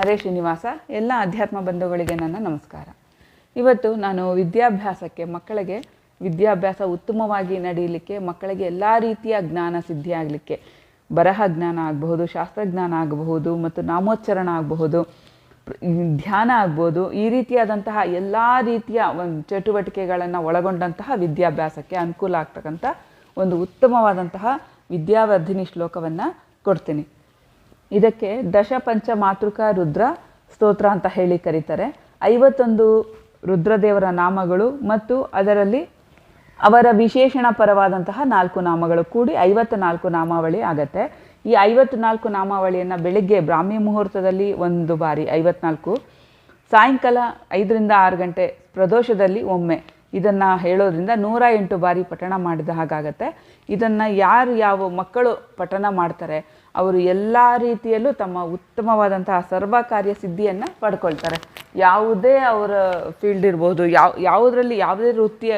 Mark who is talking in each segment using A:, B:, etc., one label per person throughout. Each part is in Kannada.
A: ಹರೇ ಶ್ರೀನಿವಾಸ, ಎಲ್ಲ ಅಧ್ಯಾತ್ಮ ಬಂಧುಗಳಿಗೆ ನನ್ನ ನಮಸ್ಕಾರ. ಇವತ್ತು ನಾನು ವಿದ್ಯಾಭ್ಯಾಸಕ್ಕೆ, ಮಕ್ಕಳಿಗೆ ವಿದ್ಯಾಭ್ಯಾಸ ಉತ್ತಮವಾಗಿ ನಡೀಲಿಕ್ಕೆ ಮಕ್ಕಳಿಗೆ ಎಲ್ಲ ರೀತಿಯ ಜ್ಞಾನ ಸಿದ್ಧಿಯಾಗಲಿಕ್ಕೆ ಬರಹ ಜ್ಞಾನ ಆಗಬಹುದು ಶಾಸ್ತ್ರಜ್ಞಾನ ಆಗಬಹುದು ಮತ್ತು ನಾಮೋಚ್ಚರಣ ಆಗಬಹುದು, ಧ್ಯಾನ ಆಗ್ಬೋದು, ಈ ರೀತಿಯಾದಂತಹ ಎಲ್ಲ ರೀತಿಯ ಒಂದು ಚಟುವಟಿಕೆಗಳನ್ನು ಒಳಗೊಂಡಂತಹ ವಿದ್ಯಾಭ್ಯಾಸಕ್ಕೆ ಅನುಕೂಲ ಆಗ್ತಕ್ಕಂಥ ಒಂದು ಉತ್ತಮವಾದಂತಹ ವಿದ್ಯಾವರ್ಧಿನಿ ಶ್ಲೋಕವನ್ನು ಕೊಡ್ತೀನಿ. ಇದಕ್ಕೆ ದಶಪಂಚ ಮಾತೃಕ ರುದ್ರ ಸ್ತೋತ್ರ ಅಂತ ಹೇಳಿ ಕರೀತಾರೆ. ಐವತ್ತೊಂದು ರುದ್ರದೇವರ ನಾಮಗಳು ಮತ್ತು ಅದರಲ್ಲಿ ಅವರ ವಿಶೇಷಣ ಪರವಾದಂತಹ ನಾಲ್ಕು ನಾಮಗಳು ಕೂಡಿ ಐವತ್ತು ನಾಲ್ಕು ನಾಮಾವಳಿ ಆಗತ್ತೆ. ಈ ಐವತ್ತು ನಾಲ್ಕು ನಾಮಾವಳಿಯನ್ನು ಬೆಳಿಗ್ಗೆ ಬ್ರಾಹ್ಮಿ ಮುಹೂರ್ತದಲ್ಲಿ ಒಂದು ಬಾರಿ ಐವತ್ನಾಲ್ಕು ಸಾಯಂಕಾಲ ಐದರಿಂದ ಆರು ಗಂಟೆ ಪ್ರದೋಷದಲ್ಲಿ ಒಮ್ಮೆ ಇದನ್ನು ಹೇಳೋದ್ರಿಂದ ನೂರ ಎಂಟು ಬಾರಿ ಪಠಣ ಮಾಡಿದ ಹಾಗಾಗತ್ತೆ. ಇದನ್ನು ಯಾರು ಯಾವ ಮಕ್ಕಳು ಪಠಣ ಮಾಡ್ತಾರೆ ಅವರು ಎಲ್ಲ ರೀತಿಯಲ್ಲೂ ತಮ್ಮ ಉತ್ತಮವಾದಂತಹ ಸರ್ವ ಕಾರ್ಯ ಸಿದ್ಧಿಯನ್ನು ಪಡ್ಕೊಳ್ತಾರೆ. ಯಾವುದೇ ಅವರ ಫೀಲ್ಡ್ ಇರ್ಬೋದು, ಯಾವ, ಯಾವುದರಲ್ಲಿ ಯಾವುದೇ ವೃತ್ತಿಯ,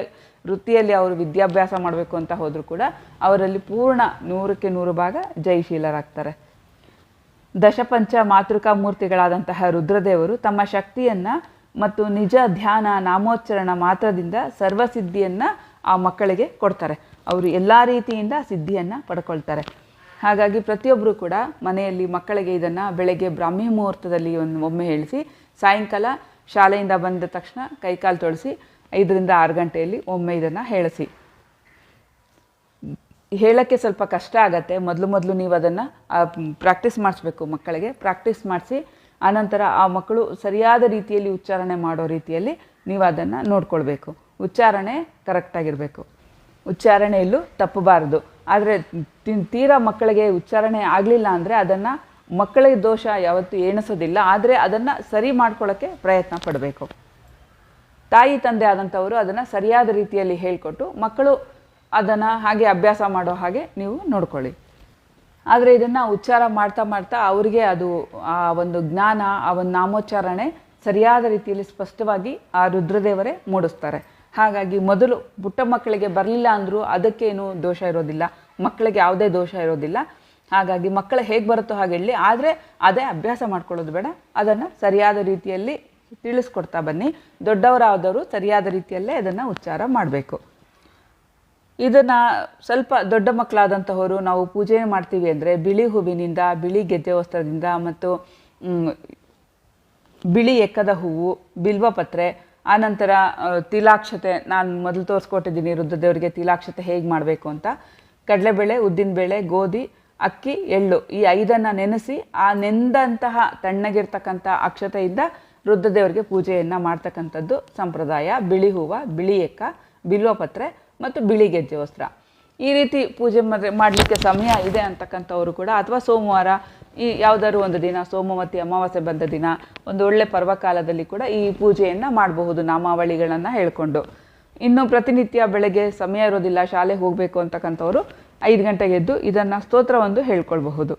A: ವೃತ್ತಿಯಲ್ಲಿ ಅವರು ವಿದ್ಯಾಭ್ಯಾಸ ಮಾಡಬೇಕು ಅಂತ ಹೋದರೂ ಕೂಡ ಅವರಲ್ಲಿ ಪೂರ್ಣ ನೂರಕ್ಕೆ ನೂರು ಭಾಗ ಜಯಶೀಲರಾಗ್ತಾರೆ. ದಶಪಂಚ ಮಾತೃಕಾ ಮೂರ್ತಿಗಳಾದಂತಹ ರುದ್ರದೇವರು ತಮ್ಮ ಶಕ್ತಿಯನ್ನು ಮತ್ತು ನಿಜ ಧ್ಯಾನ, ನಾಮೋಚ್ಚರಣ ಮಾತ್ರದಿಂದ ಸರ್ವಸಿದ್ಧಿಯನ್ನು ಆ ಮಕ್ಕಳಿಗೆ ಕೊಡ್ತಾರೆ. ಅವರು ಎಲ್ಲ ರೀತಿಯಿಂದ ಸಿದ್ಧಿಯನ್ನು ಪಡ್ಕೊಳ್ತಾರೆ. ಹಾಗಾಗಿ ಪ್ರತಿಯೊಬ್ಬರು ಕೂಡ ಮನೆಯಲ್ಲಿ ಮಕ್ಕಳಿಗೆ ಇದನ್ನು ಬೆಳಗ್ಗೆ ಬ್ರಾಹ್ಮಿ ಮುಹೂರ್ತದಲ್ಲಿ ಒಂದು ಒಮ್ಮೆ ಹೇಳಿಸಿ, ಸಾಯಂಕಾಲ ಶಾಲೆಯಿಂದ ಬಂದ ತಕ್ಷಣ ಕೈಕಾಲು ತೊಳೆಸಿ, ಐದರಿಂದ ಆರು ಗಂಟೆಯಲ್ಲಿ ಒಮ್ಮೆ ಇದನ್ನು ಹೇಳಿಸಿ. ಹೇಳೋಕ್ಕೆ ಸ್ವಲ್ಪ ಕಷ್ಟ ಆಗತ್ತೆ. ಮೊದಲು ಮೊದಲು ನೀವು ಅದನ್ನು ಪ್ರಾಕ್ಟೀಸ್ ಮಾಡಿಸ್ಬೇಕು ಮಕ್ಕಳಿಗೆ. ಪ್ರಾಕ್ಟೀಸ್ ಮಾಡಿಸಿ, ಆನಂತರ ಆ ಮಕ್ಕಳು ಸರಿಯಾದ ರೀತಿಯಲ್ಲಿ ಉಚ್ಚಾರಣೆ ಮಾಡೋ ರೀತಿಯಲ್ಲಿ ನೀವು ಅದನ್ನು ನೋಡ್ಕೊಳ್ಬೇಕು. ಉಚ್ಚಾರಣೆ ಕರೆಕ್ಟಾಗಿರಬೇಕು ಉಚ್ಚಾರಣೆಯಲ್ಲೂ ತಪ್ಪಬಾರದು. ಆದರೆ ತೀರಾ ಮಕ್ಕಳಿಗೆ ಉಚ್ಚಾರಣೆ ಆಗಲಿಲ್ಲ ಅಂದರೆ ಅದನ್ನು ಮಕ್ಕಳಿಗೆ ದೋಷ ಯಾವತ್ತೂ ಎಣಿಸೋದಿಲ್ಲ. ಆದರೆ ಅದನ್ನು ಸರಿ ಮಾಡ್ಕೊಳ್ಳೋಕ್ಕೆ ಪ್ರಯತ್ನ ಪಡಬೇಕು. ತಾಯಿ ತಂದೆ ಆದಂಥವರು ಅದನ್ನು ಸರಿಯಾದ ರೀತಿಯಲ್ಲಿ ಹೇಳಿಕೊಟ್ಟು ಮಕ್ಕಳು ಅದನ್ನು ಹಾಗೆ ಅಭ್ಯಾಸ ಮಾಡೋ ಹಾಗೆ ನೀವು ನೋಡ್ಕೊಳ್ಳಿ. ಆದರೆ ಇದನ್ನು ಉಚ್ಚಾರ ಮಾಡ್ತಾ ಮಾಡ್ತಾ ಅವರಿಗೆ ಅದು ಆ ಒಂದು ಜ್ಞಾನ, ಆ ಒಂದು ನಾಮೋಚ್ಚಾರಣೆ ಸರಿಯಾದ ರೀತಿಯಲ್ಲಿ ಸ್ಪಷ್ಟವಾಗಿ ಆ ರುದ್ರದೇವರೇ ಮೂಡಿಸ್ತಾರೆ. ಹಾಗಾಗಿ ಮೊದಲು ಪುಟ್ಟ ಮಕ್ಕಳಿಗೆ ಬರಲಿಲ್ಲ ಅಂದರೂ ಅದಕ್ಕೇನು ದೋಷ ಇರೋದಿಲ್ಲ. ಮಕ್ಕಳಿಗೆ ಯಾವುದೇ ದೋಷ ಇರೋದಿಲ್ಲ. ಹಾಗಾಗಿ ಮಕ್ಕಳು ಹೇಗೆ ಬರುತ್ತೋ ಹಾಗೆ ಹೇಳಿ. ಆದರೆ ಅದೇ ಅಭ್ಯಾಸ ಮಾಡ್ಕೊಳ್ಳೋದು ಬೇಡ. ಅದನ್ನು ಸರಿಯಾದ ರೀತಿಯಲ್ಲಿ ತಿಳಿಸ್ಕೊಡ್ತಾ ಬನ್ನಿ. ದೊಡ್ಡವರಾದವರು ಸರಿಯಾದ ರೀತಿಯಲ್ಲೇ ಅದನ್ನು ಉಚ್ಚಾರ ಮಾಡಬೇಕು. ಇದನ್ನು ಸ್ವಲ್ಪ ದೊಡ್ಡ ಮಕ್ಕಳಾದಂತಹವರು ನಾವು ಪೂಜೆ ಮಾಡ್ತೀವಿ ಅಂದರೆ ಬಿಳಿ ಹೂವಿನಿಂದ, ಬಿಳಿ ಗೆದ್ದೆ ವಸ್ತ್ರದಿಂದ ಮತ್ತು ಬಿಳಿ ಎಕ್ಕದ ಹೂವು, ಬಿಲ್ವಪತ್ರೆ ಆನಂತರ ತಿಲಾಕ್ಷತೆ, ನಾನು ಮೊದಲು ತೋರಿಸ್ಕೊಟ್ಟಿದ್ದೀನಿ ರುದ್ರದೇವರಿಗೆ ತಿಲಾಕ್ಷತೆ ಹೇಗೆ ಮಾಡಬೇಕು ಅಂತ. ಕಡಲೆಬೇಳೆ, ಉದ್ದಿನಬೇಳೆ, ಗೋಧಿ, ಅಕ್ಕಿ, ಎಳ್ಳು ಈ ಐದನ್ನು ನೆನೆಸಿ ಆ ನೆಂದಂತಹ ತಣ್ಣಗಿರ್ತಕ್ಕಂಥ ಅಕ್ಷತೆಯಿಂದ ರುದ್ರದೇವರಿಗೆ ಪೂಜೆಯನ್ನು ಮಾಡ್ತಕ್ಕಂಥದ್ದು ಸಂಪ್ರದಾಯ. ಬಿಳಿ ಹೂವು, ಬಿಳಿ ಎಕ್ಕ ಬಿಲ್ವಪತ್ರೆ ಮತ್ತು ಬಿಳಿ ಗೆಜ್ಜೆ ವಸ್ತ್ರ. ಈ ರೀತಿ ಪೂಜೆ ಮಾಡಲಿಕ್ಕೆ ಸಮಯ ಇದೆ ಅಂತಕ್ಕಂಥವ್ರು ಕೂಡ, ಅಥವಾ ಸೋಮವಾರ ಈ ಯಾವುದಾದ್ರು ಒಂದು ದಿನ, ಸೋಮವತಿ ಅಮಾವಾಸ್ಯೆ ಬಂದ ದಿನ, ಒಂದು ಒಳ್ಳೆ ಪರ್ವಕಾಲದಲ್ಲಿ ಕೂಡ ಈ ಪೂಜೆಯನ್ನು ಮಾಡಬಹುದು ನಾಮಾವಳಿಗಳನ್ನು ಹೇಳ್ಕೊಂಡು. ಇನ್ನು ಪ್ರತಿನಿತ್ಯ ಬೆಳಗ್ಗೆ ಸಮಯ ಇರೋದಿಲ್ಲ ಶಾಲೆಗೆ ಹೋಗಬೇಕು ಅಂತಕ್ಕಂಥವ್ರು ಐದು ಗಂಟೆಗೆ ಎದ್ದು ಇದನ್ನು ಸ್ತೋತ್ರವೊಂದು ಹೇಳ್ಕೊಳ್ಬಹುದು.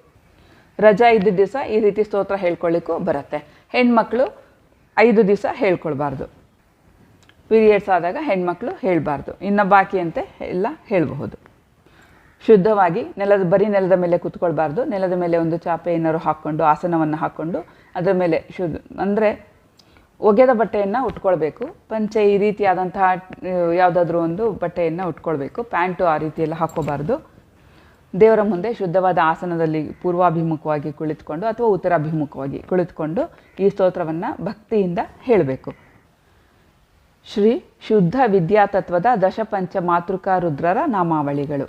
A: ರಜಾ ಇದ್ದ ದಿವಸ ಈ ರೀತಿ ಸ್ತೋತ್ರ ಹೇಳ್ಕೊಳ್ಳಿಕ್ಕೂ ಬರುತ್ತೆ. ಹೆಣ್ಮಕ್ಳು ಐದು ದಿವಸ ಹೇಳ್ಕೊಳ್ಬಾರ್ದು. ಪೀರಿಯಡ್ಸ್ ಆದಾಗ ಹೆಣ್ಮಕ್ಳು ಹೇಳಬಾರ್ದು. ಇನ್ನು ಬಾಕಿಯಂತೆ ಎಲ್ಲ ಹೇಳಬಹುದು. ಶುದ್ಧವಾಗಿ ನೆಲದ, ಬರೀ ನೆಲದ ಮೇಲೆ ಕೂತ್ಕೊಳ್ಬಾರ್ದು. ನೆಲದ ಮೇಲೆ ಒಂದು ಚಾಪೆ ಏನಾದ್ರು ಹಾಕ್ಕೊಂಡು, ಆಸನವನ್ನು ಹಾಕ್ಕೊಂಡು, ಅದರ ಮೇಲೆ ಶುದ್ಧ, ಅಂದರೆ ಒಗೆದ ಬಟ್ಟೆಯನ್ನು ಉಟ್ಕೊಳ್ಬೇಕು. ಪಂಚೆ ಈ ರೀತಿಯಾದಂತಹ ಯಾವುದಾದ್ರೂ ಒಂದು ಬಟ್ಟೆಯನ್ನು ಉಟ್ಕೊಳ್ಬೇಕು. ಪ್ಯಾಂಟು ಆ ರೀತಿಯೆಲ್ಲ ಹಾಕ್ಕೋಬಾರ್ದು. ದೇವರ ಮುಂದೆ ಶುದ್ಧವಾದ ಆಸನದಲ್ಲಿ ಪೂರ್ವಾಭಿಮುಖವಾಗಿ ಕುಳಿತುಕೊಂಡು ಅಥವಾ ಉತ್ತರಾಭಿಮುಖವಾಗಿ ಕುಳಿತುಕೊಂಡು ಈ ಸ್ತೋತ್ರವನ್ನು ಭಕ್ತಿಯಿಂದ ಹೇಳಬೇಕು. ಶ್ರೀ ಶುದ್ಧ ವಿದ್ಯಾತತ್ವದ ದಶಪಂಚ ಮಾತೃಕಾ ರುದ್ರರ ನಾಮಾವಳಿಗಳು.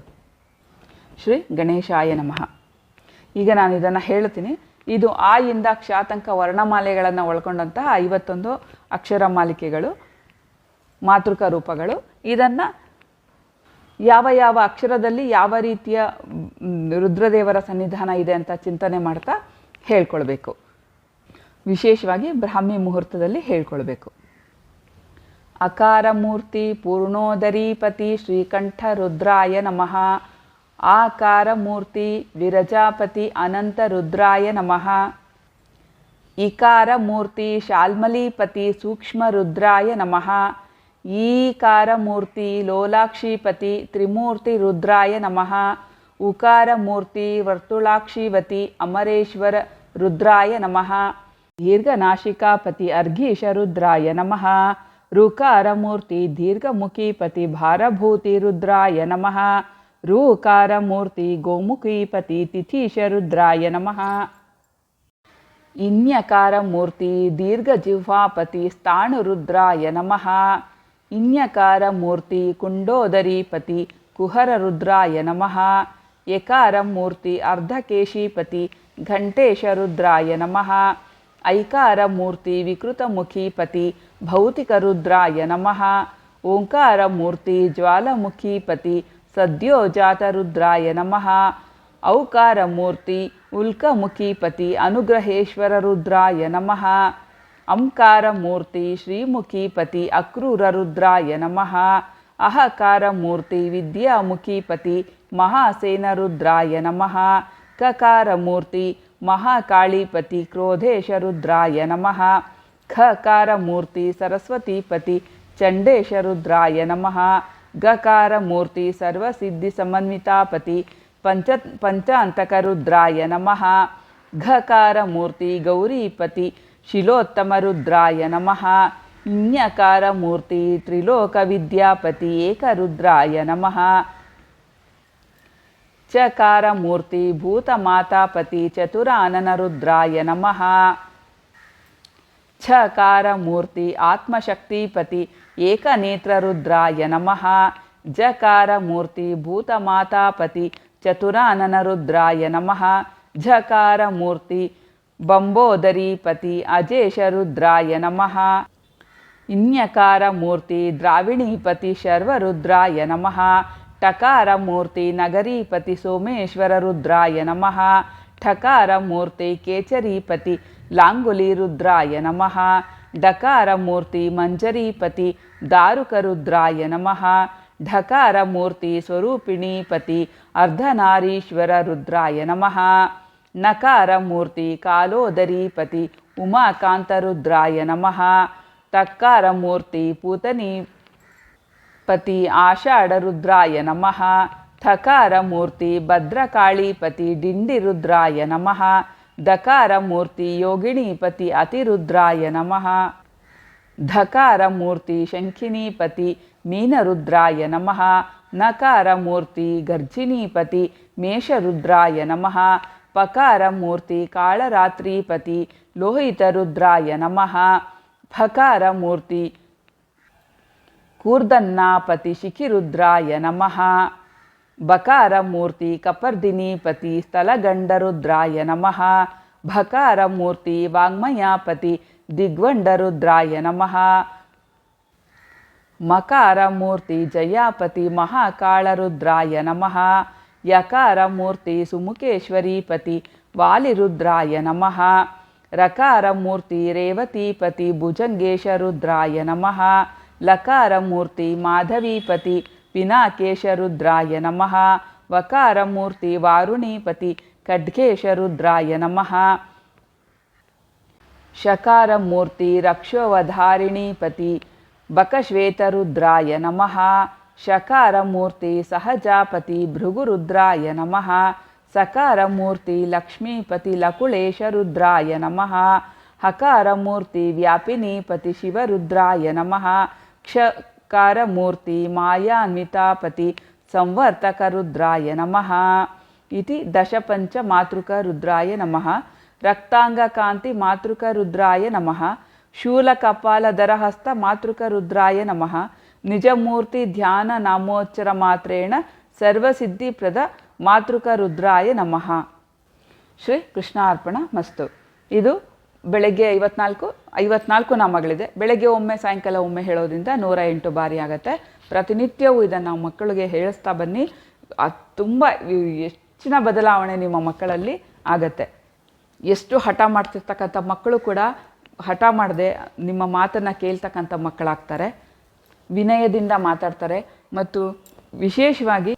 A: ಶ್ರೀ ಗಣೇಶಾಯ ನಮಃ. ಈಗ ನಾನು ಇದನ್ನು ಹೇಳ್ತೀನಿ. ಇದು ಆ ಇಂದ ಕ್ಷಾತಂಕ ವರ್ಣಮಾಲೆಗಳನ್ನು ಒಳಗೊಂಡಂತಹ ಐವತ್ತೊಂದು ಅಕ್ಷರ ಮಾಲಿಕೆಗಳು, ಮಾತೃಕ ರೂಪಗಳು. ಇದನ್ನು ಯಾವ ಯಾವ ಅಕ್ಷರದಲ್ಲಿ ಯಾವ ರೀತಿಯ ರುದ್ರದೇವರ ಸನ್ನಿಧಾನ ಇದೆ ಅಂತ ಚಿಂತನೆ ಮಾಡ್ತಾ ಹೇಳ್ಕೊಳ್ಬೇಕು. ವಿಶೇಷವಾಗಿ ಬ್ರಾಹ್ಮಿ ಮುಹೂರ್ತದಲ್ಲಿ ಹೇಳ್ಕೊಳ್ಬೇಕು. ಅಕಾರ ಮೂರ್ತಿ ಪೂರ್ಣೋದರೀಪತಿ ಶ್ರೀಕಂಠ ರುದ್ರಾಯ ನಮಃ. ಆಕಾರ ಮೂರ್ತಿ ವಿರಜಾಪತಿ ಅನಂತ ರುದ್ರಾಯ ನಮಃ. ಇಕಾರ ಮೂರ್ತಿ ಶಾಲ್ಮಲೀಪತಿ ಸೂಕ್ಷ್ಮ ರುದ್ರಾಯ ನಮಃ. ಈಕಾರ ಮೂರ್ತಿ ಲೋಲಾಕ್ಷಿಪತಿ ತ್ರಿಮೂರ್ತಿ ರುದ್ರಾಯ ನಮಃ. ಉಕಾರ ಮೂರ್ತಿ ವರ್ತುಳಾಕ್ಷೀವತಿ ಅಮರೇಶ್ವರ ರುದ್ರಾಯ ನಮಃ. ದೀರ್ಘನಾಶಿಕಾಪತಿ ಅರ್ಘೀಶರುದ್ರಾಯ ನಮಃ. ಋಕಾರಮೂರ್ತಿ ದೀರ್ಘಮುಖೀಪತಿ ಭಾರಭೂತಿ ರುದ್ರಾಯ ನಮಃ. ಋಕಾರಮೂರ್ತಿ ಗೋಮುಖೀಪತಿ ತಿಥೀಶ ರುದ್ರಾಯ ನಮಃ. ಇನ್ಯಕಾರ ಮೂರ್ತಿ ದೀರ್ಘಜಿಹ್ವಾಪತಿ ಸ್ಥಾಣುರುದ್ರಾಯ ನಮಃ. ಇನ್ಯಕಾರ ಮೂರ್ತಿ ಕುಂಡೋದರೀಪತಿ ಕುಹರರುದ್ರಾಯ ನಮಃ. ಎಕಾರ ಮೂರ್ತಿ ಅರ್ಧಕೇಶೀಪತಿ ಘಂಟೇಶರುದ್ರಾಯ ನಮಃ. ಐಕಾರ ಮೂರ್ತಿ ವಿಕೃತಮುಖೀಪತಿ ಭೌತಿಕರುದ್ರಾಯ ನಮಃ. ಓಂಕಾರ ಮೂರ್ತಿ ಜ್ವಾಲಮುಖೀಪತಿ ಸದ್ಯೋಜಾತರುದ್ರಾಯ ನಮಃ. ಔಕಾರ ಮೂರ್ತಿ ಉಲ್ಕಮುಖೀಪತಿ ಅನುಗ್ರಹೇಶ್ವರ ರುದ್ರಾಯ ನಮಃ. ಅಂಕಾರ ಮೂರ್ತಿ ಶ್ರೀಮುಖೀಪತಿ ಅಕ್ರೂರ ರುದ್ರಾಯ ನಮಃ. ಅಹಕಾರ ಮೂರ್ತಿ ವಿದ್ಯಾಮುಖೀಪತಿ ಮಹಾಸೇನ ರುದ್ರಾಯ ನಮಃ. ಕಕಾರ ಮೂರ್ತಿ ಮಹಾಕಾಳಿಪತಿ ಕ್ರೋಧೇಶ ರುದ್ರಾಯ ನಮಃ. ಖಕಾರ ಮೂರ್ತಿ ಸರಸ್ವತೀಪತಿ ಚಂಡೇಶ ರುದ್ರಾಯ ನಮಃ. ಗಕಾರ ಮೂರ್ತಿ ಸರ್ವಸಿದ್ಧಿ ಸಮನ್ವಿತಾಪತಿ ಪಂಚ ಪಂಚ ರುದ್ರಾಯ ನಮಃ ಘಕಾರ ಮೂರ್ತಿ ಗೌರೀಪತಿ ಶಿಲೋತ್ತಮ ರುದ್ರಾಯ ನಮಃ ಇಣ್ಯಕಾರ ಮೂರ್ತಿ ತ್ರಿಲೋಕ ವಿದ್ಯಾಪತಿ ಏಕರುದ್ರಾಯ ನಮಃ ಚಕಾರ ಮೂರ್ತಿ ಭೂತಮಾತಾಪತಿ ಚತುರಾನನ ರುದ್ರಾಯ ನಮಃ ಛಕಾರ ಮೂರ್ತಿ ಆತ್ಮಶಕ್ತಿಪತಿ ಏಕನೇತ್ರ ರುದ್ರಾಯ ನಮಃ. ಜಕಾರ ಮೂರ್ತಿ ಭೂತಮಾತಾಪತಿ ಚತುರಾನನ ರುದ್ರಾಯ ನಮಃ. ಝಕಾರ ಮೂರ್ತಿ ಬಂಬೋದರೀಪತಿ ಅಜೇಶ ರುದ್ರಾಯ ನಮಃ. ಇನ್ಯಕಾರ ಮೂರ್ತಿ ದ್ರಾವಿಣೀಪತಿ ಶರ್ವರುದ್ರಾಯ ನಮಃ. ಟಕಾರ ಮೂರ್ತಿ ನಗರೀಪತಿ ಸೋಮೇಶ್ವರ ರುದ್ರಾಯ ನಮಃ. ಠಕಾರ ಮೂರ್ತಿ ಕೇಚರೀಪತಿ ಲಾಂಗುಲಿ ರುದ್ರಾಯ ನಮಃ. ಡಕಾರ ಮೂರ್ತಿ ಮಂಜರೀಪತಿ ದಾರುಕ ರುದ್ರಾಯ ನಮಃ. ಢಕಾರ ಮೂರ್ತಿ ಸ್ವರೂಪಿಣೀಪತಿ ಅರ್ಧನಾರೀಶ್ವರ ರುದ್ರಾಯ ನಮಃ. ನಕಾರ ಮೂರ್ತಿ ಕಾಲೋದರೀಪತಿ ಉಮಾಕಾಂತ ರುದ್ರಾಯ ನಮಃ. ತಕ್ಕಾರ ಮೂರ್ತಿ ಪೂತನಿ ಪತಿ ಆಷಾಢ ರುದ್ರಾಯ ನಮಃ. ಥಕಾರ ಮೂರ್ತಿ ಭದ್ರಕಾಳೀಪತಿ ಡಿಂಡಿ ರುದ್ರಾಯ ನಮಃ. ದಕಾರ ಮೂರ್ತಿ ಯೋಗಿಣೀಪತಿ ಅತಿರುದ್ರಾಯ ನಮಃ. ಧಕಾರ ಮೂರ್ತಿ ಶಂಖಿನೀಪತಿ ಮೀನರುದ್ರಾಯ ನಮಃ. ನಕಾರ ಮೂರ್ತಿ ಗರ್ಜಿನೀಪತಿ ಮೇಷರುದ್ರಾಯ ನಮಃ. ಪಕಾರ ಮೂರ್ತಿ ಕಾಳರಾತ್ರಿಪತಿ ಲೋಹಿತರುದ್ರಾಯ ನಮಃ. ಫಕಾರ ಮೂರ್ತಿ ಕೂರ್ದನ್ನಾಪತಿ ಶಿಖಿರುದ್ರಾಯ ನಮಃ. ಬಕಾರ ಮೂರ್ತಿ ಕಪರ್ದಿನೀಪತಿ ಸ್ಥಳಗಂಡರುದ್ರಾಯ ನಮಃ. ಭಕಾರ ಮೂರ್ತಿ ವಾಗ್ಮಯಾಪತಿ ದಿಗ್ವಂಡರುದ್ರಾಯ ನಮಃ. ಮಕಾರ ಮೂರ್ತಿ ಜಯಾಪತಿ ಮಹಾಕಾಳರುದ್ರಾಯ ನಮಃ. ಯಕಾರ ಮೂರ್ತಿ ಸುಮುಖೇಶ್ವರೀಪತಿ ವಾಲಿರುದ್ರಾಯ ನಮಃ. ರಕಾರ ಮೂರ್ತಿ ರೇವತೀಪತಿ ಭುಜಂಗೇಶ ರುದ್ರಾಯ ನಮಃ. ಲಕಾರ ಮೂರ್ತಿ ಮಾಧವೀಪತಿ पिनाकेशरुद्राय नमः। वकारमूर्ति वारुणीपति खड्गेशरुद्राय नमः। शकारमूर्ति रक्षोवधारिणीपति बकश्वेतरुद्राय नमः। शकारमूर्ति सहजापति भृगुरुद्राय नमः। सकारमूर्ति लक्ष्मीपति लकुलेशरुद्राय नमः। शिवरुद्राय नमः। क्ष ಹಕಾರ ಮೂರ್ತಿ ಮಾಯಾನ್ವಿತಾಪತಿ ಸಂವರ್ತಕ ರುದ್ರಾಯ ನಮಃ. ಇತಿ ದಶಪಂಚ ಮಾತೃಕ ರುದ್ರಾಯ ನಮಃ. ರಕ್ತಾಂಗಕಾಂತಿ ಮಾತೃಕ ರುದ್ರಾಯ ನಮಃ. ಶೂಲಕಪಾಲಧರಹಸ್ತ ಮಾತೃಕ ರುದ್ರಾಯ ನಮಃ. ನಿಜಮೂರ್ತಿ ಧ್ಯಾನ ನಾಮೋಚ್ಚರ ಮಾತ್ರೇಣ ಸರ್ವಸಿದ್ಧಿಪ್ರದ ಮಾತೃಕ ರುದ್ರಾಯ ನಮಃ. ಶ್ರೀ ಕೃಷ್ಣಾರ್ಪಣ ಮಸ್ತು. ಇದು ಬೆಳಗ್ಗೆ ಐವತ್ನಾಲ್ಕು ಐವತ್ನಾಲ್ಕು ನಾಮಗಳಿದೆ. ಬೆಳಗ್ಗೆ ಒಮ್ಮೆ, ಸಾಯಂಕಾಲ ಒಮ್ಮೆ ಹೇಳೋದ್ರಿಂದ ನೂರ ಎಂಟು ಬಾರಿ ಆಗುತ್ತೆ. ಪ್ರತಿನಿತ್ಯವೂ ಇದನ್ನು ಮಕ್ಕಳಿಗೆ ಹೇಳಿಸ್ತಾ ಬನ್ನಿ. ಅದು ತುಂಬ ಹೆಚ್ಚಿನ ಬದಲಾವಣೆ ನಿಮ್ಮ ಮಕ್ಕಳಲ್ಲಿ ಆಗತ್ತೆ. ಎಷ್ಟು ಹಠ ಮಾಡ್ತಿರ್ತಕ್ಕಂಥ ಮಕ್ಕಳು ಕೂಡ ಹಠ ಮಾಡದೆ ನಿಮ್ಮ ಮಾತನ್ನು ಕೇಳ್ತಕ್ಕಂಥ ಮಕ್ಕಳಾಗ್ತಾರೆ. ವಿನಯದಿಂದ ಮಾತಾಡ್ತಾರೆ ಮತ್ತು ವಿಶೇಷವಾಗಿ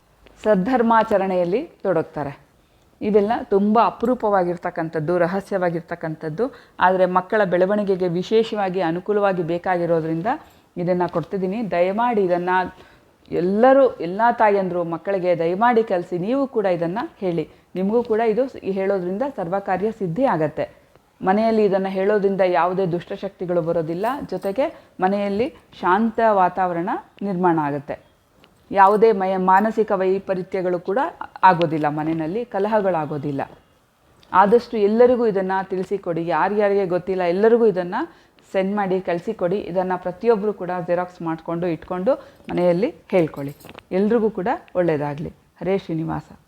A: ಸದ್ಧರ್ಮಾಚರಣೆಯಲ್ಲಿ ತೊಡಗ್ತಾರೆ. ಇವೆಲ್ಲ ತುಂಬ ಅಪರೂಪವಾಗಿರ್ತಕ್ಕಂಥದ್ದು, ರಹಸ್ಯವಾಗಿರ್ತಕ್ಕಂಥದ್ದು. ಆದರೆ ಮಕ್ಕಳ ಬೆಳವಣಿಗೆಗೆ ವಿಶೇಷವಾಗಿ ಅನುಕೂಲವಾಗಿ ಬೇಕಾಗಿರೋದ್ರಿಂದ ಇದನ್ನು ಕೊಡ್ತಿದ್ದೀನಿ. ದಯಮಾಡಿ ಇದನ್ನು ಎಲ್ಲರೂ, ಎಲ್ಲ ತಾಯಂದರು ಮಕ್ಕಳಿಗೆ ದಯಮಾಡಿ ಕಲಿಸಿ ನೀವು ಕೂಡ ಇದನ್ನು ಹೇಳಿ. ನಿಮಗೂ ಕೂಡ ಇದು ಹೇಳೋದ್ರಿಂದ ಸರ್ವಕಾರ್ಯ ಸಿದ್ಧಿ ಆಗತ್ತೆ. ಮನೆಯಲ್ಲಿ ಇದನ್ನು ಹೇಳೋದ್ರಿಂದ ಯಾವುದೇ ದುಷ್ಟಶಕ್ತಿಗಳು ಬರೋದಿಲ್ಲ. ಜೊತೆಗೆ ಮನೆಯಲ್ಲಿ ಶಾಂತ ವಾತಾವರಣ ನಿರ್ಮಾಣ ಆಗುತ್ತೆ. ಯಾವುದೇ ಮಯ, ಮಾನಸಿಕ ವೈಪರೀತ್ಯಗಳು ಕೂಡ ಆಗೋದಿಲ್ಲ ಮನೆಯಲ್ಲಿ, ಕಲಹಗಳಾಗೋದಿಲ್ಲ. ಆದಷ್ಟು ಎಲ್ಲರಿಗೂ ಇದನ್ನು ತಿಳಿಸಿಕೊಡಿ. ಯಾರ್ಯಾರಿಗೆ ಗೊತ್ತಿಲ್ಲ, ಎಲ್ಲರಿಗೂ ಇದನ್ನು ಸೆಂಡ್ ಮಾಡಿ, ಕಳಿಸಿಕೊಡಿ. ಇದನ್ನು ಪ್ರತಿಯೊಬ್ಬರು ಕೂಡ ಜೆರಾಕ್ಸ್ ಮಾಡಿಕೊಂಡು, ಇಟ್ಕೊಂಡು ಮನೆಯಲ್ಲಿ ಹೇಳ್ಕೊಳ್ಳಿ. ಎಲ್ರಿಗೂ ಕೂಡ ಒಳ್ಳೆಯದಾಗಲಿ ಹರೇ ಶ್ರೀನಿವಾಸ.